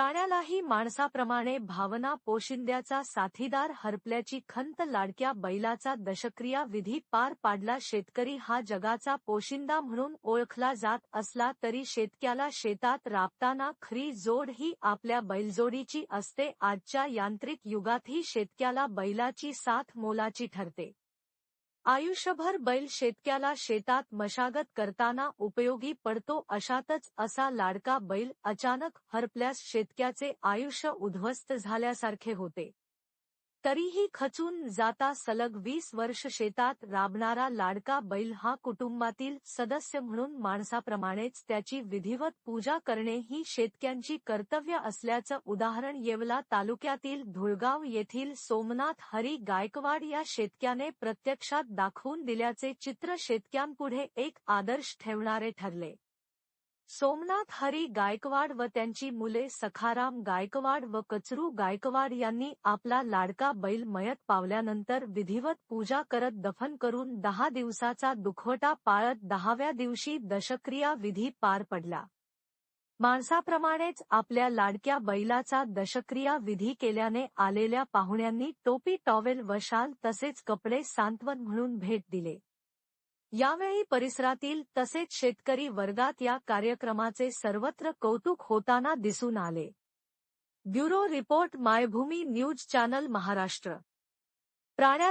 प्राण्यालाही माणसाप्रमाणे भावना पोशिंद्याचा साथीदार हरपल्याची खंत लाडक्या बैलाचा दशक्रिया विधी पार पाडला शेतकरी हा जगाचा पोशिंदा म्हणून ओळखला जात असला तरी शेतक्याला शेतात राबताना खरी जोड ही आपल्या बैलजोडीची असते. आजच्या यांत्रिक युगातही शेतक्याला बैलाची साथ मोलाची ठरते. आयुष्यभर बैल शेतक्याला शेतात मशागत करताना उपयोगी पडतो अशातच असा लाडका बैल अचानक हरपल्यास शेतक्याचे आयुष्य उद्ध्वस्त झाल्यासारखे होते. तरीही खचून जाता सलग वीस वर्ष शेतात राबणारा लाडका बैल हा कुटुंबातील सदस्य म्हणून माणसाप्रमाणेच त्याची विधिवत पूजा करणे ही शेतक्यांची कर्तव्य असल्याचं उदाहरण येवला तालुक्यातील धुळगाव येथील सोमनाथ हरी गायकवाड या शेतक्याने प्रत्यक्षात दाखवून दिल्याचे चित्र शेतक्यांपुढे एक आदर्श ठेवणारे ठरले. सोमनाथ हरी गायकवाड व त्यांची मुले सखाराम गायकवाड व कचरू गायकवाड यांनी आपला लाडका बैल मयत पावल्यानंतर विधिवत पूजा करत दफन करून दहा दिवसाचा दुखवटा पाळत दहाव्या दिवशी दशक्रिया विधी पार पडला. माणसाप्रमाणेच आपल्या लाडक्या बैलाचा दशक्रिया विधी केल्याने आलेल्या पाहुण्यांनी टोपी टॉवेल व शाल तसेच कपडे सांत्वन म्हणून भेट दिले. यावेळी परिसरातील तसेच शेतकरी वर्गात या कार्यक्रमाचे सर्वत्र कौतुक होताना दिसून आले. Bureau report Maybhumi news channel Maharashtra. प्राण्याला